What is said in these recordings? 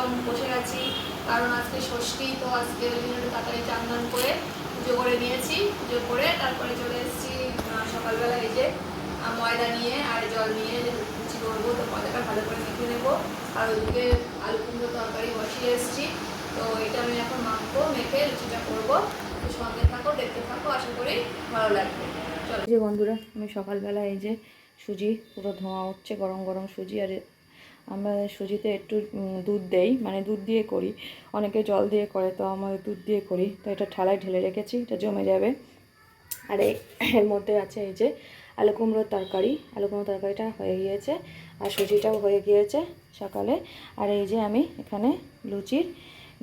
একদম বসে গেছি। কারণ আজকে ষষ্ঠী, তো আজকে ওই জন্য তাড়াতাড়ি চান টান করে পুজো করে নিয়েছি। পুজো করে তারপরে চলে এসেছি সকালবেলা এই যে ময়দা নিয়ে আর জল নিয়ে লুচি করব, তো ময়দাটা ভালো করে মেখে নেব। আর ওইদিকে আলু কুমড়ো তরকারি বসিয়ে এসেছি। তো এটা আমি এখন মাখবো, মেখে লুচিটা করব। সঙ্গে থাকো, দেখতে থাকো, আশা করি ভালো লাগবে। যে বন্ধুরা, আমি সকালবেলা এই যে সুজি, পুরো ধোঁয়া উঠছে, গরম গরম সুজি, আর আমরা সুজিতে একটু দুধ দেই মানে দুধ দিয়ে করি। অনেকে জল দিয়ে করে, তো আমরা দুধ দিয়ে করি। তো এটা ঠালায় ঢেলে রেখেছি, এটা জমে যাবে। আর এর মধ্যে আছে এই যে আলু কুমড়োর তরকারি। আলু কুমড়োর তরকারিটা হয়ে গিয়েছে আর সুজিটাও হয়ে গিয়েছে সকালে। আর এই যে আমি এখানে লুচির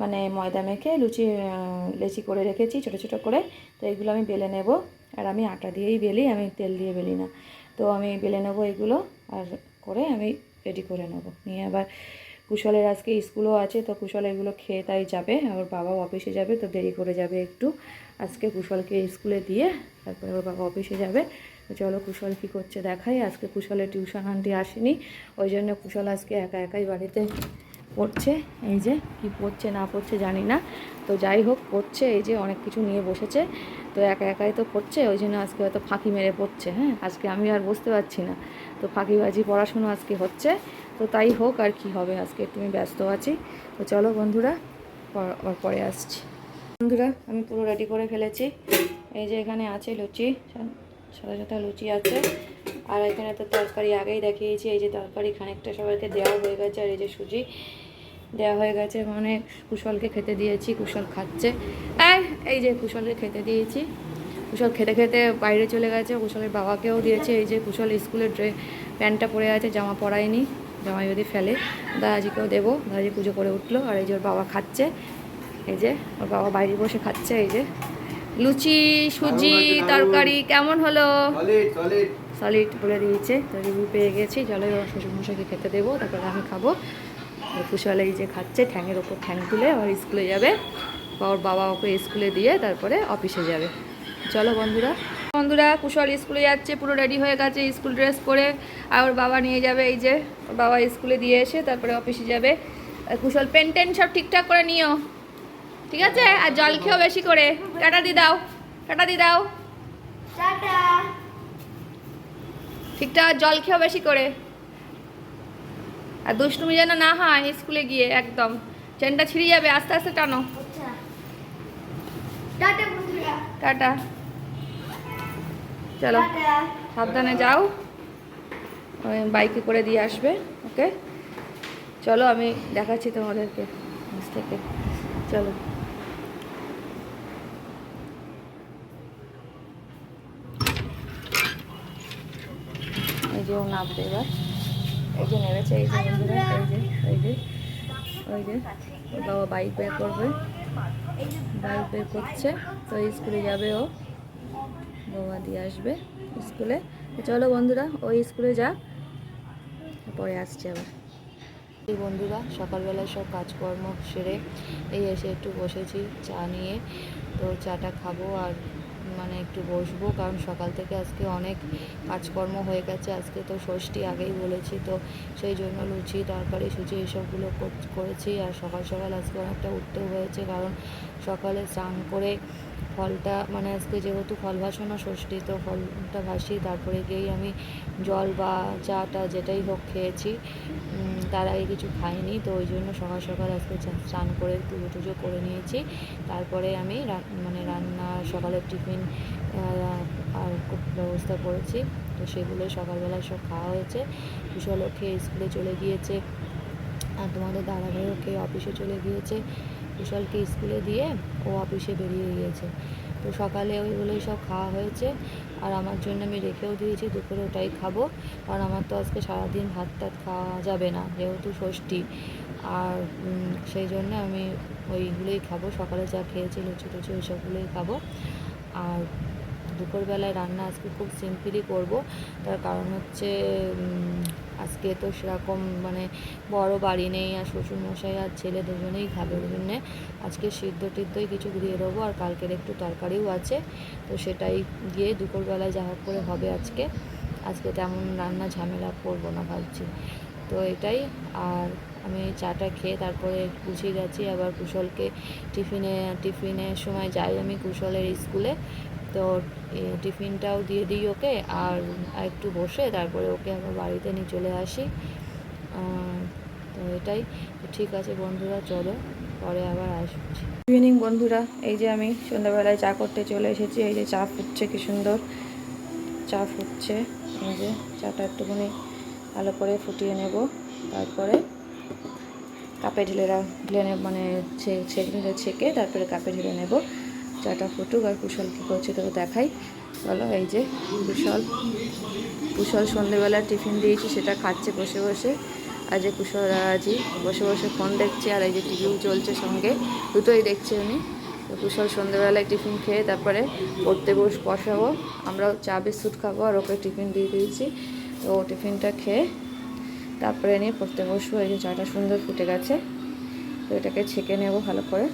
মানে ময়দা মেখে লুচি লেচি করে রেখেছি ছোটো ছোটো করে। তো এইগুলো আমি বেলে নেব। আর আমি আটা দিয়েই বেলি, আমি তেল দিয়ে বেলি না। তো আমি বেলে নেব এগুলো আর করে আমি রেডি করে নেব। নিয়ে আবার কুশলের আজকে স্কুলও আছে, তো কুশল এগুলো খেয়ে তাই যাবে। আবার বাবা অফিসে যাবে, তো দেরি করে যাবে একটু। আজকে কুশলকে স্কুলে দিয়ে তারপরে ওর বাবা অফিসে যাবে। চলো কুশল কী করছে দেখাই। আজকে কুশলের টিউশন আন্টি আসেনি, ওই জন্য কুশল আজকে একা একাই বাড়িতে পড়ছে, এই যে কি পড়ছে না পড়ছে জানি না। তো যাই হোক, পড়ছে, এই যে অনেক কিছু নিয়ে বসেছে। তো একা একাই তো পড়ছে, ওই জন্য আজকে হয়তো ফাঁকি মেরে পড়ছে হ্যাঁ? আজকে আমি আর বুঝতে পারছি না। তো ফাঁকিবাজি পড়াশুনো আজকে হচ্ছে। তো তাই হোক আর কি হবে, আজকে একটু আমি ব্যস্ত আছি। তো চলো বন্ধুরা, পর- পরে আসছি। বন্ধুরা, আমি পুরো রেডি করে ফেলেছি। এই যে এখানে আছে লুচি সাদা সাদা লুচি আছে। আর এখানে তো তরকারি আগেই দেখিয়েছি এই যে তরকারি খানিকটা সবাইকে দেওয়া হয়ে গেছে আর এই যে সুজি দেওয়া হয়ে গেছে। মানে কুশলকে খেতে দিয়েছি কুশল খাচ্ছে। এই, এই যে কুশলকে খেতে দিয়েছি। কুশল খেতে খেতে বাইরে চলে গেছে কুশলের বাবাকেও দিয়েছে। এই যে কুশল স্কুলের ড্রে প্যান্টটা পরে আছে জামা পরায়নি জামা যদি ফেলে দাদাজিকেও দেবো। দাদাজি পুজো করে উঠল আর এই যে ওর বাবা খাচ্ছে। এই যে ওর বাবা বাইরে বসে খাচ্ছে এই যে। লুচি সুজি তরকারি কেমন হলো? সলিড বলে দিয়েছে। তো রিভিউ পেয়ে গেছি। জলে ওর শ্বশুরমশাইকে খেতে দেবো, তারপরে আমি খাব। আর এই যে খাচ্ছে, ঠ্যাঙের ওপর ঠ্যাং তুলে আবার স্কুলে যাবে। বা ওর বাবা ওকে স্কুলে দিয়ে তারপরে অফিসে যাবে। চলো বন্ধুরা। বন্ধুরা কুশল স্কুলে যাচ্ছে, পুরো রেডি হয়ে গেছে স্কুল ড্রেস পরে। আর ওর বাবা নিয়ে যাবে এই যে বাবা স্কুলে দিয়ে এসে তারপরে অফিসে যাবে। কুশল পেন টেন সব ঠিকঠাক করে নিও। ঠিক আছে? আর জল খেয়েও বেশি করে। টাটা দি দাও টাটা দি দাও ঠিকঠাক জল খেয়েও বেশি করে। আর দুষ্টুমি যেন না হয় স্কুলে গিয়ে একদম। চেনটা ছিঁড়ে যাবে আস্তে আস্তে টানো। টাটা চলো সাবধানে যাও। ওই বাইকে করে দিয়ে আসবে ওকে? চলো আমি দেখাচ্ছি তোমাদেরকে নিচ থেকে। চলো। এই যে ও নামবে এবার। এই যে নেমেছে এই যে বন্ধুরা, এই যে এই যে, ওই যে, ওর বাবা বাইক বের করবে। বাইক বের করছে, তো স্কুলে যাবে ও। বাবা দিয়ে আসবে স্কুলে। চলো বন্ধুরা, ওই স্কুলে যা। পরে আসছে আবার। এই বন্ধুরা, সকালবেলায় সব কাজকর্ম সেরে, এই এসে একটু বসেছি, চা নিয়ে। তো চাটা খাব আর মানে একটু বসবো, কারণ সকাল থেকে আজকে অনেক কাজকর্ম হয়ে গেছে। আজকে তো ষষ্ঠী আগেই বলেছি, তো সেই জন্য লুচি, তরকারি সুচি এইসবগুলো করেছি। আর সকাল সকাল আজকে অনেকটা উঠতেও হয়েছে, কারণ সকালে স্নান করে ফলটা মানে আজকে যেহেতু ফল ভাসানো, ষষ্ঠী তো ফলটা ভাসি, তারপরে গিয়েই আমি জল বা চাটা যেটাই হোক খেয়েছি। তার আগে কিছু খাইনি, তো ওই জন্য সকাল সকাল আজকে স্নান করে পুজো টুজো করে নিয়েছি। তারপরে আমি মানে রান্না, সকালের টিফিন আর ব্যবস্থা করেছি। তো সেগুলো সকালবেলা সব খাওয়া হয়েছে। কুশলও খেয়ে স্কুলে চলে গিয়েছে, আর তোমাদের দাদাভাইও খেয়ে অফিসে চলে গিয়েছে। কুশলকে স্কুলে দিয়ে ও অফিসে বেরিয়ে গিয়েছে। তো সকালে ওইগুলোই সব খাওয়া হয়েছে আর আমার জন্য আমি রেখেও দিয়েছি, দুপুরে ওটাই খাব। কারণ আমার তো আজকে সারাদিন ভাত টাত খাওয়া যাবে না, যেহেতু ষষ্ঠী। আর সেই জন্য আমি ওইগুলোই খাব, সকালে যা খেয়েছি, লুচি টুচি ওইসবগুলোই খাব। আর দুপুরবেলায় রান্না আজকে খুব সিম্পলই করব। তার কারণ হচ্ছে আজকে তো সেরকম মানে বড় বাড়ি নেই আর শ্বশুরমশাই আর ছেলে দুজনেই খাবে ওই জন্যে। আজকে সিদ্ধ টিদ্ধই কিছু দিয়ে দেবো আর কালকের একটু তরকারিও আছে। তো সেটাই গিয়ে দুপুরবেলায় যা হোক করে হবে আজকে। আজকে তেমন রান্না ঝামেলা করব না ভাবছি। তো এটাই আর আমি চাটা খেয়ে তারপরে গুছিয়ে গেছি আবার কুশলকে টিফিনে, টিফিনের সময় যাই আমি কুশলের স্কুলে। তো টিফিনটাও দিয়ে দিই ওকে আর একটু বসে তারপরে ওকে আবার বাড়িতে নিয়ে চলে আসি। তো এটাই। ঠিক আছে বন্ধুরা, চলো পরে আবার আসছি। ইভিনিং বন্ধুরা, এই যে আমি সন্ধ্যাবেলায় চা করতে চলে এসেছি, এই যে চা ফুটছে কি সুন্দর। চা ফুটছে, এই যে চাটা একটুখানি ভালো করে ফুটিয়ে নেব, তারপরে কাপে ঢেলে ঢেলে মানে ছেঁকে, তারপরে কাপে ঢেলে নেব। চাটা ফুটুক আর কুশল কী করছে, তোকে দেখাই। বলো, এই যে কুশল। কুশল সন্ধেবেলা টিফিন দিয়েছি, সেটা খাচ্ছে বসে বসে। আর যে কুশল আজি বসে বসে ফোন দেখছে, আর এই যে টিভিও চলছে সঙ্গে। দুটোই দেখছে উনি। কুশল সন্ধেবেলায় টিফিন খেয়ে তারপরে পড়তে বস, বসাবো। আমরাও চা, বিস্কুট খাব, আর ওকে টিফিন দিয়ে দিয়েছি। তো ও টিফিনটা খেয়ে তারপরে নিয়ে পড়তে বসবো। এই যে চাটা সুন্দর ফুটে গেছে। তো এটাকে ছেঁকে নেব ভালো করে।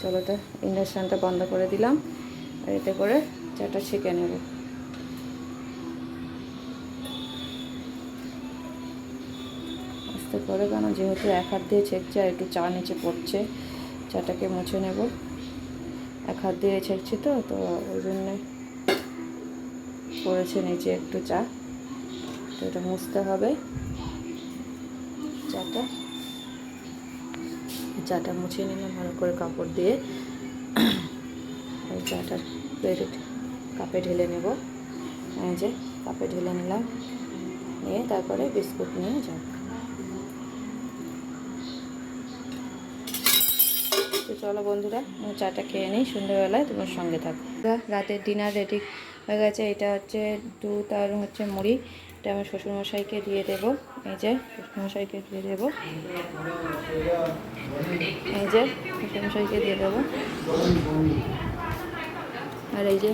চলো তো ইন্ডাকশানটা বন্ধ করে দিলাম আর এতে করে চাটা ছেঁকে নেব। আস্তে করে কেন? যেহেতু এক হাত দিয়ে ছেঁকছে আর একটু চা নিচে পড়ছে, চাটাকে মুছে নেব। এক হাত দিয়ে ছেঁকছি তো তো ওই জন্যে পড়েছে নিচে একটু চা। তো এটা মুছতে হবে। চাটা চাটা মুছে নিলাম, ভালো করে কাপড় দিয়ে। এই চাটা প্লেটে কাপে ঢেলে নেব। এই যে, কাপে ঢেলে নিলাম। নিয়ে তারপরে বিস্কুট নিয়ে যাব। চলো বন্ধুরা চাটা খেয়ে নিই। সন্ধ্যেবেলায় তোমার সঙ্গে থাকো রাতের ডিনার রেডি হয়ে গেছে। এটা হচ্ছে দুধ আর হচ্ছে মুড়ি। এটা আমি শ্বশুরমশাইকে দিয়ে দেবো। এই যে, শ্বশুরমশাইকে দিয়ে দেবো। এই যে, শ্বশুরমশাইকে দিয়ে দেবো। আর এই যে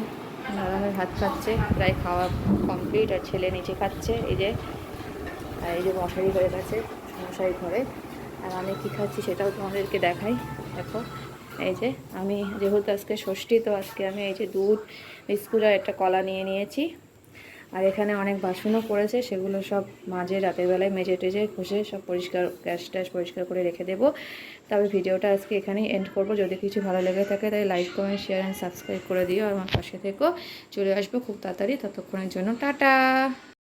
আরামে ভাত খাচ্ছে প্রায় খাওয়া কমপ্লিট আর ছেলে নিচে খাচ্ছে এই যে। আর এই যে মশারি হয়ে গেছে, মশারি ঘরে। আর আমি কী খাচ্ছি সেটাও তোমাদেরকে দেখাই। দেখো, এই যে, আমি যেহেতু আজকে ষষ্ঠী, তো আজকে আমি এই যে দুধ, বিস্কুট আর একটা কলা নিয়ে নিয়েছি। আর এখানে অনেক বাসনও পড়েছে, সেগুলো সব মাঝে রাতের বেলায় মেজে টেজে ঘষে সব পরিষ্কার, গ্যাস ট্যাস পরিষ্কার করে রেখে দেবো। তবে ভিডিওটা আজকে এখানেই এন্ড করব। যদি কিছু ভালো লেগে থাকে তাই like comment share and subscribe করে দিও। আর আমার পাশে থেকেও চলে আসব খুব তাড়াতাড়ি। ততক্ষণের জন্য টাটা!